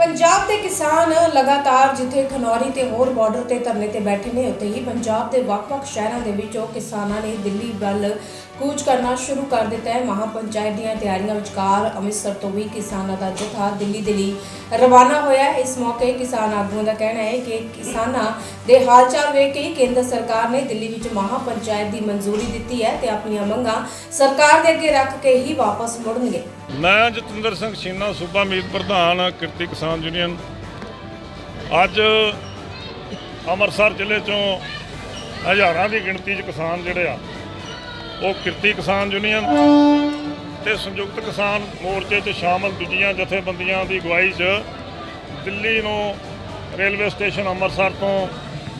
ਪੰਜਾਬ ਦੇ ਕਿਸਾਨ ਲਗਾਤਾਰ ਜਿੱਥੇ ਖਨੌਰੀ ਤੇ ਹੋਰ ਬਾਰਡਰ ਤੇ ਧਰਨੇ ਤੇ ਬੈਠੇ ਨੇ, ਉੱਥੇ ਹੀ ਪੰਜਾਬ ਦੇ ਵੱਖ-ਵੱਖ ਸ਼ਹਿਰਾਂ ਦੇ ਵਿੱਚੋਂ ਕਿਸਾਨਾਂ ਨੇ ਦਿੱਲੀ ਵੱਲ ਕੂਚ ਕਰਨਾ ਸ਼ੁਰੂ ਕਰ ਦਿੱਤਾ ਹੈ। ਮਹਾਪੰਚਾਇਤ ਦੀਆਂ ਤਿਆਰੀਆਂ ਵਿਚਕਾਰ ਅੰਮ੍ਰਿਤਸਰ ਤੋਂ ਵੀ ਕਿਸਾਨਾਂ ਦਾ ਜਥਾ ਦਿੱਲੀ ਦੇ ਲਈ ਰਵਾਨਾ ਹੋਇਆ ਇਸ ਮੌਕੇ ਕਿਸਾਨ ਆਗੂਆਂ ਦਾ ਕਹਿਣਾ ਹੈ ਕਿ ਕਿਸਾਨਾਂ ਦੇ ਹਾਲਚਾਲ ਵੇਖ ਕੇ ਕੇਂਦਰ ਸਰਕਾਰ ਨੇ ਦਿੱਲੀ ਵਿੱਚ ਮਹਾਪੰਚਾਇਤ ਦੀ ਮਨਜ਼ੂਰੀ ਦਿੱਤੀ ਹੈ ਤੇ ਆਪਣੀਆਂ ਮੰਗਾਂ ਸਰਕਾਰ ਦੇ ਅੱਗੇ ਰੱਖ ਕੇ ਹੀ ਵਾਪਸ ਮੁੜਨਗੇ। ਮੈਂ ਜਤਿੰਦਰ ਸਿੰਘ ਛੀਨਾ, ਸੂਬਾ ਮੀਤ ਪ੍ਰਧਾਨ, ਕਿਰਤੀ ਕਿਸਾਨ ਯੂਨੀਅਨ। ਅੱਜ ਅੰਮ੍ਰਿਤਸਰ ਜ਼ਿਲ੍ਹੇ ਚੋਂ ਹਜ਼ਾਰਾਂ ਦੀ ਗਿਣਤੀ 'ਚ ਕਿਸਾਨ ਜਿਹੜੇ ਆ, ਉਹ ਕਿਰਤੀ ਕਿਸਾਨ ਯੂਨੀਅਨ ਤੇ ਸੰਯੁਕਤ ਕਿਸਾਨ ਮੋਰਚੇ 'ਚ ਸ਼ਾਮਲ ਦੂਜੀਆਂ ਜਥੇਬੰਦੀਆਂ ਦੀ ਅਗਵਾਈ 'ਚ ਦਿੱਲੀ ਨੂੰ ਰੇਲਵੇ ਸਟੇਸ਼ਨ ਅੰਮ੍ਰਿਤਸਰ ਤੋਂ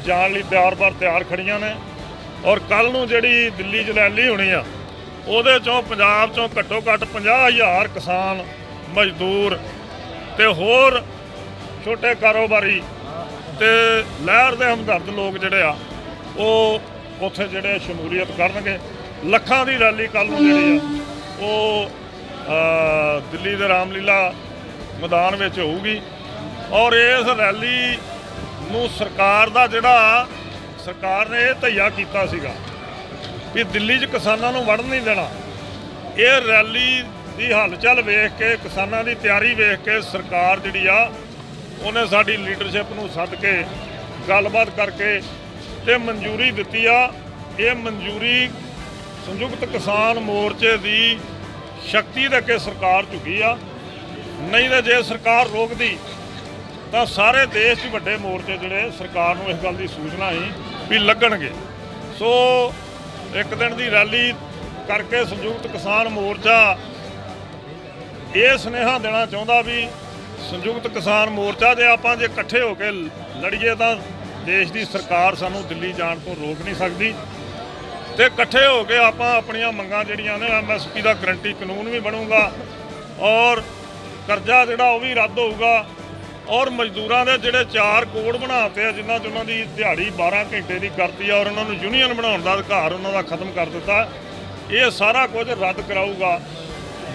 ਜਾਣ ਲਈ ਤਿਆਰ-ਬਰ ਤਿਆਰ ਖੜੀਆਂ ਨੇ। ਔਰ ਕੱਲ ਨੂੰ ਜਿਹੜੀ ਦਿੱਲੀ 'ਚ ਰੈਲੀ ਹੋਣੀ ਆ ਉਹਦੇ ਚੋਂ ਪੰਜਾਬ ਚੋਂ ਘੱਟੋ ਘੱਟ 50000 ਕਿਸਾਨ, ਮਜ਼ਦੂਰ ਤੇ ਹੋਰ ਛੋਟੇ ਕਾਰੋਬਾਰੀ ਤੇ ਲਹਿਰ ਦੇ ਹਮਦਰਦ ਲੋਕ ਜਿਹੜੇ ਆ, ਉਹ ਉੱਥੇ ਜਿਹੜੇ ਸ਼ਮੂਲੀਅਤ ਕਰਨਗੇ। ਲੱਖਾਂ ਦੀ ਰੈਲੀ ਕੱਲ ਨੂੰ ਜਿਹੜੀ ਆ, ਉਹ ਦਿੱਲੀ ਦੇ ਰਾਮਲੀਲਾ ਮੈਦਾਨ ਵਿੱਚ ਹੋਊਗੀ। ਔਰ ਇਸ ਰੈਲੀ ਨੂੰ ਸਰਕਾਰ ਦਾ ਜਿਹੜਾ ਸਰਕਾਰ ਨੇ ਇਹ ਧਈਆ ਕੀਤਾ ਸੀਗਾ ਵੀ ਦਿੱਲੀ 'ਚ ਕਿਸਾਨਾਂ ਨੂੰ ਵੜਨ ਨਹੀਂ ਦੇਣਾ। ਇਹ ਰੈਲੀ ਦੀ ਹਲਚਲ ਵੇਖ ਕੇ, ਕਿਸਾਨਾਂ ਦੀ ਤਿਆਰੀ ਵੇਖ ਕੇ ਸਰਕਾਰ ਜਿਹੜੀ ਆ, ਉਹਨੇ ਸਾਡੀ ਲੀਡਰਸ਼ਿਪ ਨੂੰ ਸੱਦ ਕੇ ਗੱਲਬਾਤ ਕਰਕੇ ਤੇ ਮਨਜ਼ੂਰੀ ਦਿੱਤੀ ਆ। ਇਹ ਮਨਜ਼ੂਰੀ ਸੰਯੁਕਤ ਕਿਸਾਨ ਮੋਰਚੇ ਦੀ ਸ਼ਕਤੀ ਦੇ ਅੱਗੇ ਸਰਕਾਰ ਝੁਕੀ ਆ। ਨਹੀਂ ਤਾਂ ਜੇ ਸਰਕਾਰ ਰੋਕਦੀ, ਤਾਂ ਸਾਰੇ ਦੇਸ਼ 'ਚ ਵੱਡੇ ਮੋਰਚੇ ਜਿਹੜੇ ਸਰਕਾਰ ਨੂੰ ਇਸ ਗੱਲ ਦੀ ਸੂਚਨਾ ਸੀ ਵੀ ਲੱਗਣਗੇ। ਸੋ ਇੱਕ ਦਿਨ ਦੀ ਰੈਲੀ ਕਰਕੇ ਸੰਯੁਕਤ ਕਿਸਾਨ ਮੋਰਚਾ ਇਹ ਸੁਨੇਹਾ ਦੇਣਾ ਚਾਹੁੰਦਾ ਵੀ ਸੰਯੁਕਤ ਕਿਸਾਨ ਮੋਰਚਾ ਜੇ ਆਪਾਂ ਜੇ ਇਕੱਠੇ ਹੋ ਕੇ ਲੜੀਏ ਤਾਂ ਦੇਸ਼ ਦੀ ਸਰਕਾਰ ਸਾਨੂੰ ਦਿੱਲੀ ਜਾਣ ਤੋਂ ਰੋਕ ਨਹੀਂ ਸਕਦੀ। ਤੇ ਇਕੱਠੇ ਹੋ ਕੇ ਆਪਾਂ ਆਪਣੀਆਂ ਮੰਗਾਂ ਜਿਹੜੀਆਂ ਨੇ ਐਮਐਸਪੀ ਦਾ ਗਰੰਟੀ ਕਾਨੂੰਨ ਵੀ ਬਣੂਗਾ ਔਰ ਕਰਜ਼ਾ ਜਿਹੜਾ ਉਹ ਵੀ ਰੱਦ ਹੋਊਗਾ। ਔਰ ਮਜ਼ਦੂਰਾਂ ਦੇ ਜਿਹੜੇ ਚਾਰ ਕੋਡ ਬਣਾਤੇ ਆ ਜਿਨ੍ਹਾਂ 'ਚ ਉਹਨਾਂ ਦੀ ਦਿਹਾੜੀ 12 ਘੰਟੇ ਦੀ ਕਰਤੀ ਆ ਔਰ ਉਹਨਾਂ ਨੂੰ ਯੂਨੀਅਨ ਬਣਾਉਣ ਦਾ ਅਧਿਕਾਰ ਉਹਨਾਂ ਦਾ ਖਤਮ ਕਰ ਦਿੱਤਾ। ਇਹ ਸਾਰਾ ਕੁਝ ਰੱਦ ਕਰਾਊਗਾ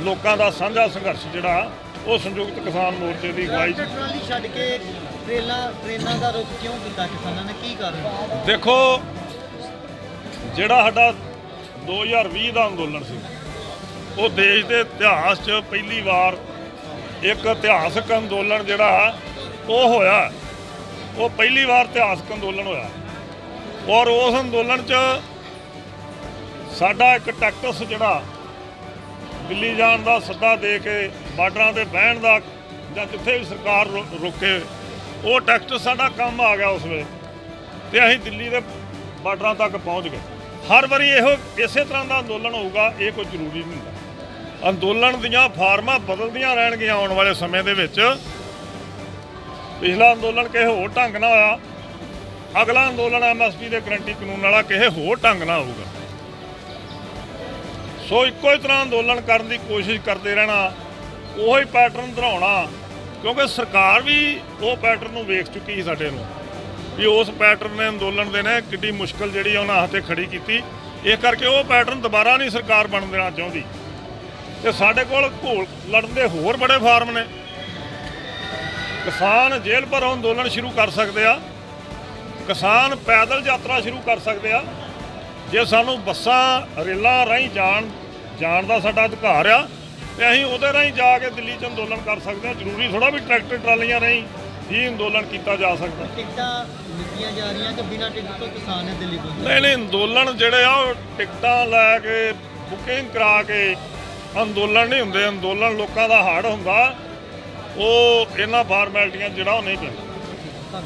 ਲੋਕਾਂ ਦਾ ਸਾਂਝਾ ਸੰਘਰਸ਼ ਜਿਹੜਾ ਉਹ ਸੰਯੁਕਤ ਕਿਸਾਨ ਮੋਰਚੇ ਦੀ ਅਗਵਾਈ ਟਰਾਲੀ ਛੱਡ ਕੇ ਟ੍ਰੇਨਾਂ ਟ੍ਰੇਨਾਂ ਦਾ ਰੁਖ ਕਿਉਂ ਕੀਤਾ ਕਿਸਾਨਾਂ ਨੇ? ਕੀ ਕਾਰਨ ਦੇਖੋ ਜਿਹੜਾ ਸਾਡਾ 2020 ਦਾ ਅੰਦੋਲਨ ਸੀ ਉਹ ਦੇਸ਼ ਦੇ ਇਤਿਹਾਸ 'ਚ ਪਹਿਲੀ ਵਾਰ ਇੱਕ ਇਤਿਹਾਸਕ ਅੰਦੋਲਨ ਜਿਹੜਾ ਉਹ ਹੋਇਆ। ਉਹ ਪਹਿਲੀ ਵਾਰ ਇਤਿਹਾਸਕ ਅੰਦੋਲਨ ਹੋਇਆ। ਔਰ ਉਸ ਅੰਦੋਲਨ 'ਚ ਸਾਡਾ ਇੱਕ ਟੈਕਟਸ ਜਿਹੜਾ, ਦਿੱਲੀ ਜਾਣ ਦਾ ਸੱਦਾ ਦੇ ਕੇ ਬਾਰਡਰਾਂ ਤੇ ਬਹਿਣ ਦਾ ਜਾਂ ਜਿੱਥੇ ਵੀ ਸਰਕਾਰ ਰੋ- ਰੋਕੇ, ਉਹ ਟੈਕਟਸ ਸਾਡਾ ਕੰਮ ਆ ਗਿਆ ਉਸ ਵੇਲੇ। ਤੇ ਅਸੀਂ ਦਿੱਲੀ ਦੇ ਬਾਰਡਰਾਂ ਤੱਕ ਪਹੁੰਚ ਗਏ। ਹਰ ਵਾਰੀ ਇਹੋ, ਇਸੇ ਤਰ੍ਹਾਂ ਦਾ ਅੰਦੋਲਨ ਹੋਊਗਾ, ਇਹ ਕੋਈ ਜ਼ਰੂਰੀ ਨਹੀਂ ਹੁੰਦਾ। ਅੰਦੋਲਨ ਦੀਆਂ ਫਾਰਮਾਂ ਬਦਲਦੀਆਂ ਰਹਿਣਗੀਆਂ ਆਉਣ ਵਾਲੇ ਸਮੇਂ ਦੇ ਵਿੱਚ। ਪਿਛਲਾ ਅੰਦੋਲਨ ਕਿਸੇ ਹੋਰ ਢੰਗ ਨਾਲ ਹੋਇਆ। ਅਗਲਾ ਅੰਦੋਲਨ ਐਮਐਸਪੀ ਦੇ ਗਰੰਟੀ ਕਾਨੂੰਨ ਵਾਲਾ ਕਿਸੇ ਹੋਰ ਢੰਗ ਨਾਲ ਹੋਊਗਾ। ਸੋ ਇੱਕੋ ਹੀ ਤਰ੍ਹਾਂ ਅੰਦੋਲਨ ਕਰਨ ਦੀ ਕੋਸ਼ਿਸ਼ ਕਰਦੇ ਰਹਿਣਾ, ਉਹੀ ਪੈਟਰਨ ਦੁਹਰਾਉਣਾ ਕਿਉਂਕਿ ਸਰਕਾਰ ਵੀ ਉਹ ਪੈਟਰਨ ਨੂੰ ਵੇਖ ਚੁੱਕੀ ਸੀ ਸਾਡੇ ਨੂੰ, ਵੀ ਉਸ ਪੈਟਰਨ ਨੇ ਅੰਦੋਲਨ ਦੇ ਨੇ ਕਿੱਡੀ ਮੁਸ਼ਕਲ ਜਿਹੜੀ ਆ ਉਹਨਾਂ ਹੱਥੇ ਖੜੀ ਕੀਤੀ। ਇਸ ਕਰਕੇ ਉਹ ਪੈਟਰਨ ਦੁਬਾਰਾ ਨਹੀਂ ਸਰਕਾਰ ਬਣ ਦੇਣਾ ਚਾਹੁੰਦੀ। ਤੇ ਸਾਡੇ ਕੋਲ ਘੋਲ ਲੜਨ ਦੇ ਹੋਰ ਬੜੇ ਫਾਰਮ ਨੇ। ਕਿਸਾਨ ਜੇਲ੍ਹ ਭਰੋਂ ਅੰਦੋਲਨ ਸ਼ੁਰੂ ਕਰ ਸਕਦੇ ਆ। ਕਿਸਾਨ ਪੈਦਲ ਯਾਤਰਾ ਸ਼ੁਰੂ ਕਰ ਸਕਦੇ ਆ। ਜੇ ਸਾਨੂੰ ਬੱਸਾਂ ਰੇਲਾਂ ਰਾਹੀਂ ਜਾਣ ਜਾਣ ਦਾ ਸਾਡਾ ਅਧਿਕਾਰ ਆ ਤੇ ਅਸੀਂ ਉਹਦੇ ਰਾਹੀਂ ਜਾ ਕੇ ਦਿੱਲੀ 'ਚ ਅੰਦੋਲਨ ਕਰ ਸਕਦੇ ਆ। ਜ਼ਰੂਰੀ ਥੋੜਾ ਵੀ ਟਰੈਕਟਰ ਟਰਾਲੀਆਂ ਰਾਹੀਂ ਹੀ ਅੰਦੋਲਨ ਕੀਤਾ ਜਾ ਸਕਦਾ ਟਿਕਟਾਂ ਦਿੱਤੀਆਂ ਜਾ ਰਹੀਆਂ ਕਿ ਬਿਨਾਂ ਟਿਕਟ ਤੋਂ ਕਿਸਾਨ ਨੇ ਦਿੱਲੀ ਪਹੁੰਚਣਾ ਨਹੀਂ ਨਹੀਂ ਅੰਦੋਲਨ ਜਿਹੜੇ ਆ ਉਹ ਟਿਕਟਾਂ ਲੈ ਕੇ ਬੁਕਿੰਗ ਕਰਾ ਕੇ ਅੰਦੋਲਨ ਨਹੀਂ ਹੁੰਦੇ, ਅੰਦੋਲਨ ਲੋਕਾਂ ਦਾ ਹੜ ਹੁੰਦਾ, ਉਹ ਇਹਨਾਂ ਫਾਰਮੈਲਟੀਆਂ ਜਿਹੜਾ ਉਹ ਨਹੀਂ ਪੈਂਦਾ।